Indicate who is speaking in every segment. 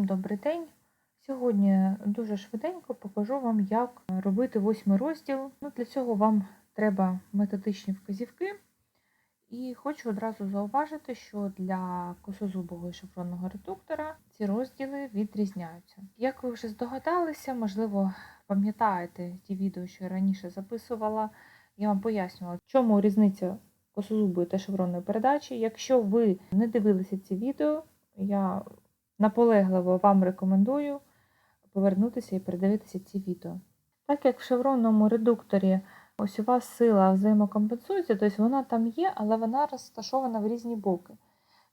Speaker 1: Добрий день. Сьогодні дуже швиденько покажу вам, як робити восьмий розділ. Ну, для цього вам треба методичні вказівки. І хочу одразу зауважити, що для косозубого і шифронного редуктора ці розділи відрізняються. Як ви вже здогадалися, можливо, пам'ятаєте ті відео, що я раніше записувала, я вам пояснювала, в чому різниця косозубої та шевронної передачі. Якщо ви не дивилися ці відео, я наполегливо вам рекомендую повернутися і передивитися ці відео. Так як в шевронному редукторі ось у вас сила взаємокомпенсується, тобто вона там є, але вона розташована в різні боки,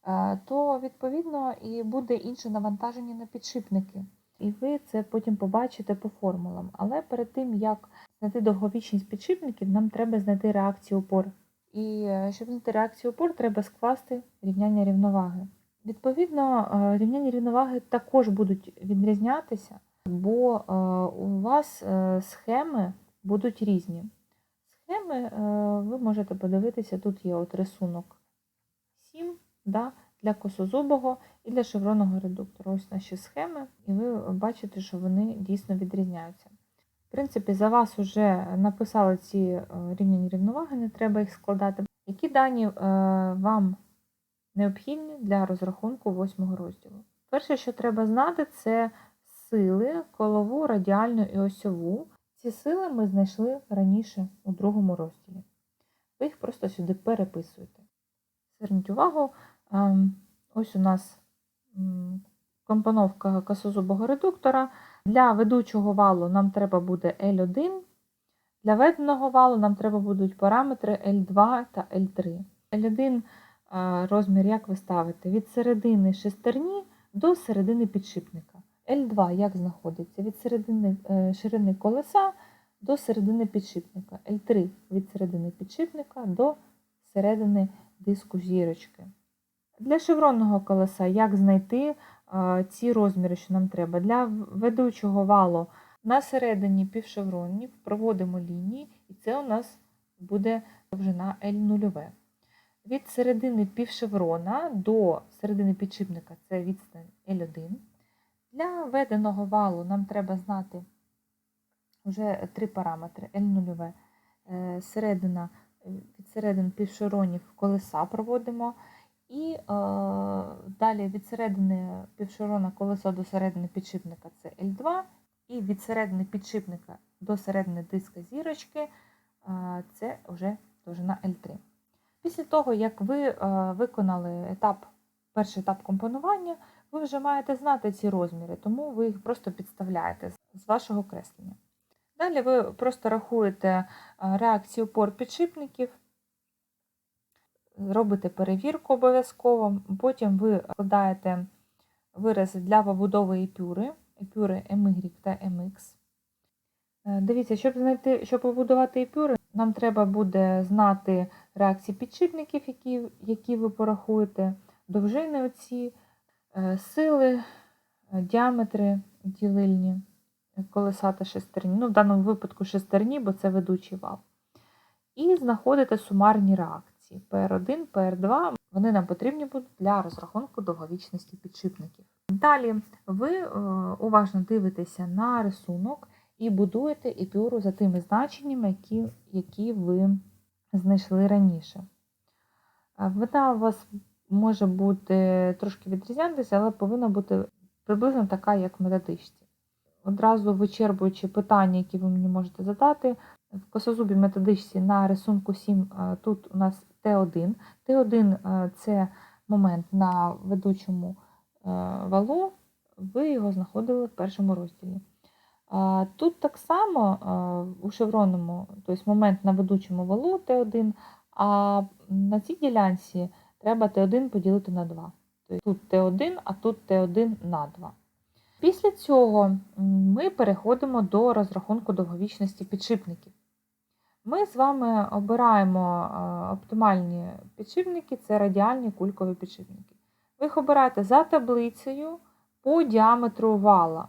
Speaker 1: е, то відповідно і буде інше навантаження на підшипники. І ви це потім побачите по формулам. Але перед тим, як знайти довговічність підшипників, нам треба знайти реакцію опор. І е, щоб знайти реакцію опор, треба скласти рівняння рівноваги. Відповідно, е, рівняння рівноваги також будуть відрізнятися, бо е, у вас е, схеми будуть різні. Схеми ви можете подивитися, тут є от рисунок 7 да, для косозубого і для шевронного редуктора. Ось наші схеми, і ви бачите, що вони дійсно відрізняються. В принципі, за вас вже написали ці рівняння рівноваги, не треба їх складати. Які дані вам необхідні для розрахунку восьмого розділу. Перше, що треба знати, це сили, колову, радіальну і осьову. Ці сили ми знайшли раніше у другому розділі. Ви їх просто сюди переписуєте. Зверніть увагу, ем, ось у нас компоновка косозубого редуктора. Для ведучого валу нам треба буде L1, для веденого валу нам треба будуть параметри L2 та L3. L1 розмір, як ви ставите, від середини шестерні до середини підшипника. L2 як знаходиться? Від середини е, ширини колеса до середини підшипника. L3 від середини підшипника до середини диску зірочки. Для шевронного колеса як знайти ці розміри, що нам треба? Для ведучого валу на середині півшевронів проводимо лінії, і це у нас буде довжина L0. Від середини півшеврона до середини підшипника це відстань L1. Для введеного валу нам треба знати вже три параметри L0, е, середина, від середини півшевронів колеса проводимо. І е, далі від середини півшерона колеса до середини підшипника це L2, і від середини підшипника до середини диска зірочки е, це вже довжина L3. Після того, як ви е, виконали етап, перший етап компонування, ви вже маєте знати ці розміри, тому ви їх просто підставляєте з вашого креслення. Далі ви просто рахуєте е, реакцію опор підшипників, робите перевірку обов'язково, потім ви складаєте вирази для побудови епюри, епюри MY та MX. Е, дивіться, щоб знайти, щоб побудувати епюри, нам треба буде знати реакції підшипників, які які ви порахуєте, довжини оці, е, сили, е, діаметри ділильні, колеса та шестерні. Ну, в даному випадку шестерні, бо це ведучий вал. І знаходите сумарні реакції. PR1, PR2, вони нам потрібні будуть для розрахунку довговічності підшипників. Далі ви уважно дивитеся на рисунок і будуєте епюру за тими значеннями, які, які ви знайшли раніше. Вона у вас може бути трошки відрізнятися, але повинна бути приблизно така, як в методичці. Одразу вичерпуючи питання, які ви мені можете задати, в косозубій методичці на рисунку 7 тут у нас Т1. Т1 це момент на ведучому валу, ви його знаходили в першому розділі. Тут так само у шевронному, тобто момент на ведучому валу Т1, а на цій ділянці треба Т1 поділити на 2. Тобто Тут Т1, а тут Т1 на 2. Після цього ми переходимо до розрахунку довговічності підшипників. Ми з вами обираємо оптимальні підшипники це радіальні кулькові підшипники. Ви їх обираєте за таблицею по діаметру вала.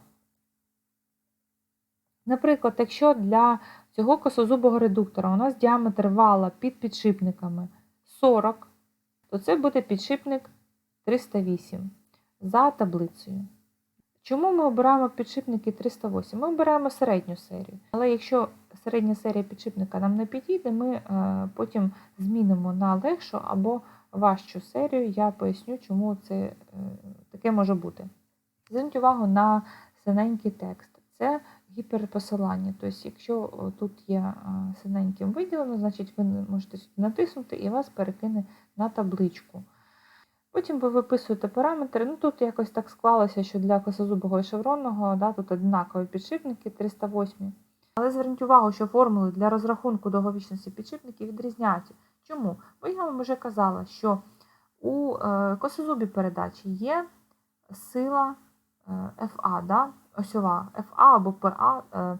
Speaker 1: Наприклад, якщо для цього косозубого редуктора у нас діаметр вала під підшипниками 40, то це буде підшипник 308 за таблицею. Чому ми обираємо підшипники 308? Ми обираємо середню серію. Але якщо середня серія підшипника нам не підійде, ми е, потім змінимо на легшу або важчу серію. Я поясню, чому це е, таке може бути. Зверніть увагу на синенький текст. Гіперпосилання. Тобто, якщо тут є синеньким виділено, значить ви можете сюди натиснути і вас перекине на табличку. Потім ви виписуєте параметри. Ну тут якось так склалося, що для косозубого і шевронного да, тут однакові підшипники 308. Але зверніть увагу, що формули для розрахунку довговічності підшипників відрізняються. Чому? Бо я вам вже казала, що у е, косозубі передачі є сила FA, да? осьова FA або PA, е,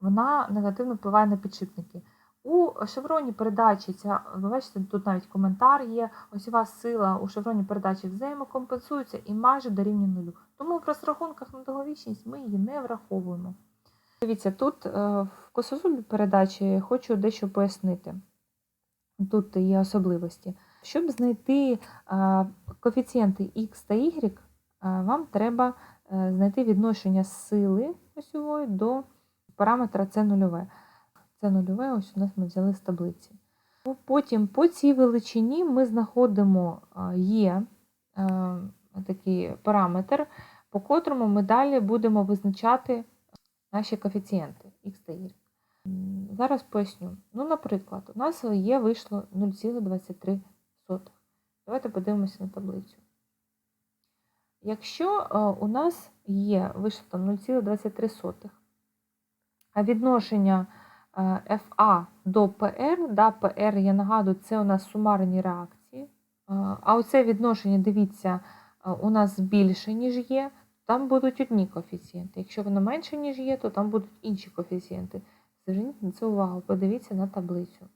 Speaker 1: вона негативно впливає на підшипники. У шевроні передачі, ця, ви бачите, тут навіть коментар є, осьова сила у шевроні передачі взаємокомпенсується і майже дорівнює нулю. Тому в розрахунках на довговічність ми її не враховуємо. Дивіться, тут е, в косозубі передачі хочу дещо пояснити. Тут є особливості. Щоб знайти е, коефіцієнти X та Y, вам треба е, знайти відношення сили осьової до параметра С нульове. Це нульове, ось у нас ми взяли з таблиці. Потім по цій величині ми знаходимо е, є е, такий параметр, по котрому ми далі будемо визначати наші коефіцієнти X та Y. Зараз поясню. Ну, наприклад, у нас є вийшло 0,23. Давайте подивимося на таблицю. Якщо е, у нас є вийшло там 0,23, а відношення е, FA до PR, да, PR, я нагадую, це у нас сумарні реакції. Е, А оце відношення, дивіться, е, у нас більше, ніж є, там будуть одні коефіцієнти. Якщо воно менше, ніж є, то там будуть інші коефіцієнти. Зверніть на це увагу, подивіться на таблицю.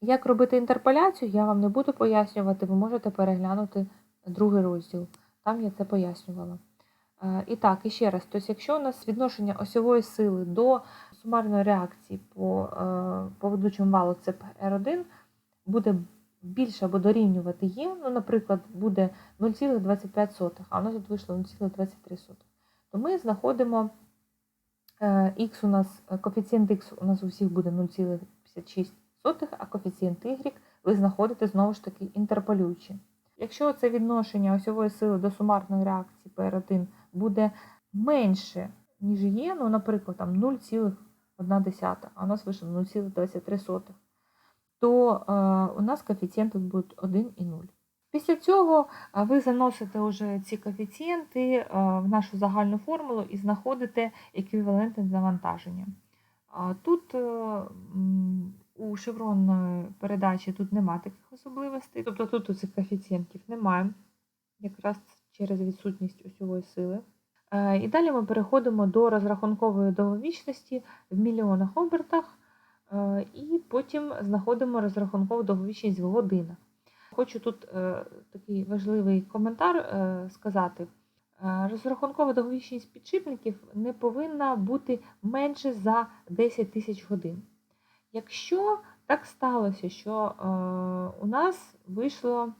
Speaker 1: Як робити інтерполяцію, я вам не буду пояснювати, ви можете переглянути другий розділ. Там я це пояснювала. Е, І так, і ще раз, тобто, якщо у нас відношення осьової сили до сумарної реакції по, е, по ведучому валу це R1 буде більше або дорівнювати є, ну, наприклад, буде 0,25, а у нас тут вийшло 0,23, то ми знаходимо е, x у нас, е, коефіцієнт x у нас у всіх буде 0,56, а коефіцієнт y ви знаходите знову ж таки інтерполюючи. Якщо це відношення осьової сили до сумарної реакції PR1 буде менше, ніж є, ну, наприклад, там 0,1, а у нас вийшло 0,23, то е, у нас коефіцієнти будуть 1 і 0. Після цього е, ви заносите вже ці коефіцієнти е, в нашу загальну формулу і знаходите еквівалентне завантаження. А Тут е, у шевронної передачі тут нема таких особливостей, тобто тут у цих коефіцієнтів немає, якраз через відсутність осьової сили. Е, І далі ми переходимо до розрахункової довговічності в мільйонах обертах, е, і потім знаходимо розрахункову довговічність в годинах. Хочу тут е, такий важливий коментар сказати. Розрахункова довговічність підшипників не повинна бути менше за 10 тисяч годин. Якщо так сталося, що е, у нас вийшло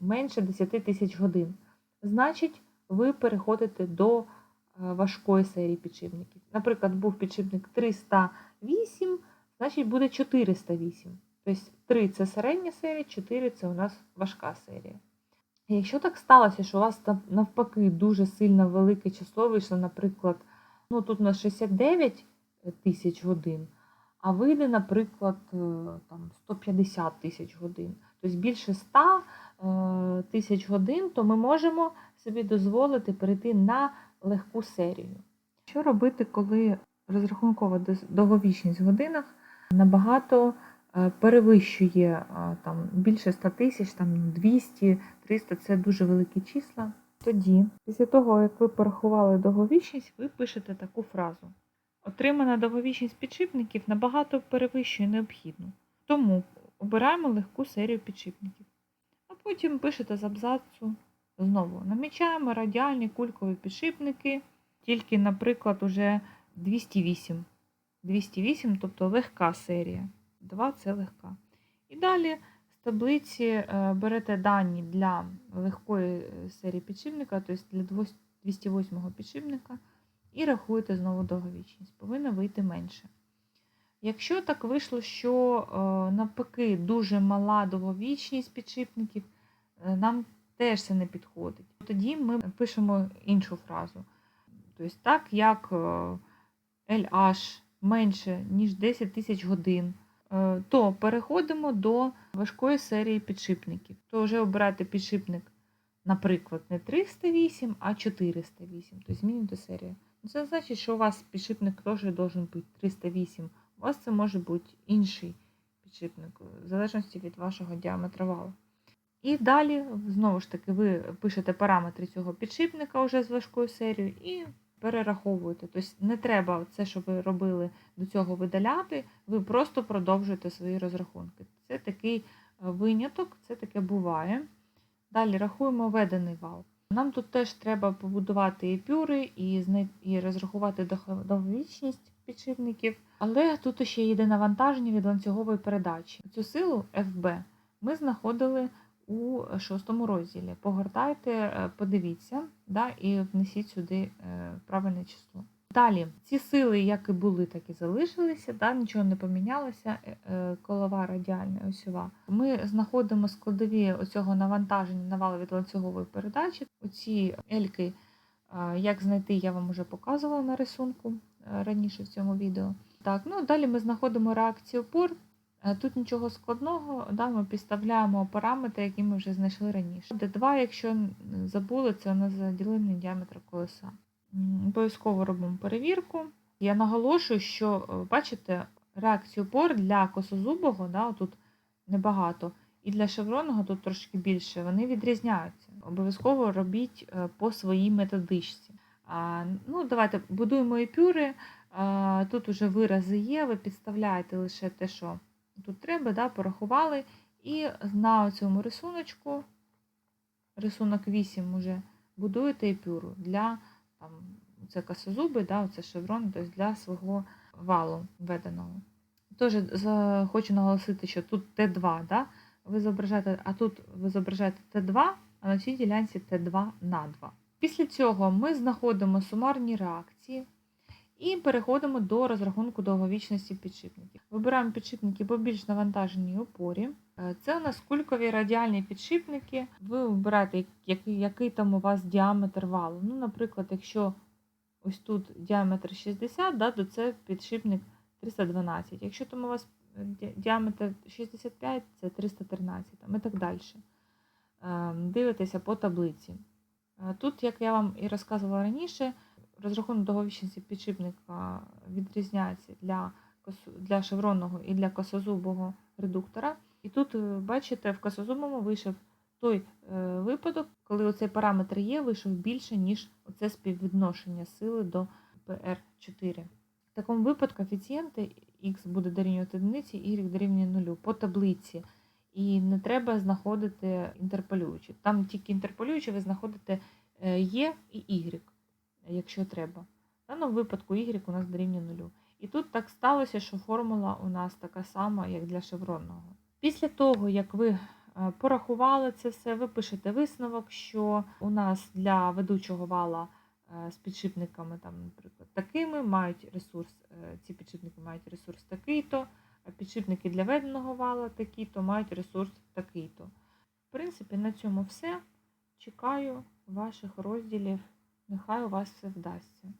Speaker 1: менше 10 тисяч годин, значить ви переходите до е, важкої серії підшипників. Наприклад, був підшипник 308, значить буде 408. Тобто 3 це середня серія, 4 це у нас важка серія. Якщо так сталося, що у вас навпаки дуже сильно велике число вийшло, наприклад, ну тут у нас 69 тисяч годин, а вийде, наприклад, е, там 150 тисяч годин, тобто більше 100 е, тисяч годин, то ми можемо собі дозволити перейти на легку серію. Що робити, коли розрахункова довговічність в годинах набагато е, перевищує там, більше 100 тисяч, 200, 300 це дуже великі числа. Тоді, після того, як ви порахували довговічність, ви пишете таку фразу. Отримана довговічність підшипників набагато перевищує необхідну. Тому обираємо легку серію підшипників. А потім пишете з абзацу знову. Намічаємо радіальні кулькові підшипники, тільки, наприклад, уже 208. 208, тобто легка серія. 2 це легка. І далі з таблиці е, берете дані для легкої е, серії підшипника, тобто для двос- 208 підшипника і рахуєте знову довговічність. Повинно вийти менше. Якщо так вийшло, що е, навпаки дуже мала довговічність підшипників, е, нам теж це не підходить. Тоді ми пишемо іншу фразу. Тобто, так як е, LH менше, ніж 10 тисяч годин, то переходимо до важкої серії підшипників. То вже обирайте підшипник, наприклад, не 308, а 408. Тобто змінюйте серію. Це значить, що у вас підшипник теж має бути 308. У вас це може бути інший підшипник, в залежності від вашого діаметра валу. І далі, знову ж таки, ви пишете параметри цього підшипника вже з важкою серією і перераховуєте. Тобто не треба це, що ви робили до цього видаляти, ви просто продовжуєте свої розрахунки. Це такий е, виняток, це таке буває. Далі рахуємо введений вал. Нам тут теж треба побудувати і пюри, і, і розрахувати довговічність підшипників. Але тут ще йде навантаження від ланцюгової передачі. Цю силу FB ми знаходили у шостому розділі. Погортайте, е, подивіться да, і внесіть сюди е, правильне число. Далі, ці сили, як і були, так і залишилися, да, нічого не помінялося. е, е, Колова радіальна осьова. Ми знаходимо складові оцього навантаження на вал від ланцюгової передачі. Оці ельки, е, як знайти, я вам вже показувала на рисунку раніше в цьому відео. Так, ну далі ми знаходимо реакцію опор. Тут нічого складного, да, ми підставляємо параметри, які ми вже знайшли раніше. Д2, якщо забули, це у нас заділення діаметра колеса. Обов'язково робимо перевірку. Я наголошую, що е, бачите, реакцію опор для косозубого, да, тут небагато, і для шевронного тут трошки більше, вони відрізняються. Обов'язково робіть е, по своїй методичці. А, ну, давайте будуємо епюри. А, Тут уже вирази є, ви підставляєте лише те, що тут треба, да, порахували. І на цьому рисуночку, рисунок 8 уже будуєте епюру для там, це косозуби, да, це шеврон, тобто для свого валу введеного. Тож хочу наголосити, що тут Т2, да, ви зображаєте, а тут ви зображаєте Т2, а на цій ділянці Т2 на 2. Після цього ми знаходимо сумарні реакції і переходимо до розрахунку довговічності підшипників. Вибираємо підшипники по більш навантаженій опорі. Е, Це у нас кулькові радіальні підшипники. Ви вибираєте, який, який там у вас діаметр валу. Ну, наприклад, якщо ось тут діаметр 60, да, то це підшипник 312. Якщо там у вас е, діаметр 65, це 313 там, і так далі. Е, Дивитеся по таблиці. Е, Тут, як я вам і розказувала раніше, розрахунок довговічності підшипника відрізняється для, для шевронного і для косозубого редуктора. І тут, е, бачите, в косозубому вийшов той е, випадок, коли оцей параметр є, вийшов більше, ніж оце співвідношення сили до PR4. В такому випадку коефіцієнти x буде дорівнювати одиниці, y дорівнює нулю по таблиці. І не треба знаходити інтерполюючі. Там тільки інтерполюючі ви знаходите е, і Y, якщо треба. В даному випадку Y у нас дорівнює нулю. І тут так сталося, що формула у нас така сама, як для шевронного. Після того, як ви е, порахували це все, ви пишете висновок, що у нас для ведучого вала е, з підшипниками, там, наприклад, такими мають ресурс, е, ці підшипники мають ресурс такий-то, а підшипники для веденого вала такі-то мають ресурс такий-то. В принципі, на цьому все. Чекаю ваших розділів. Нехай у вас все вдасться.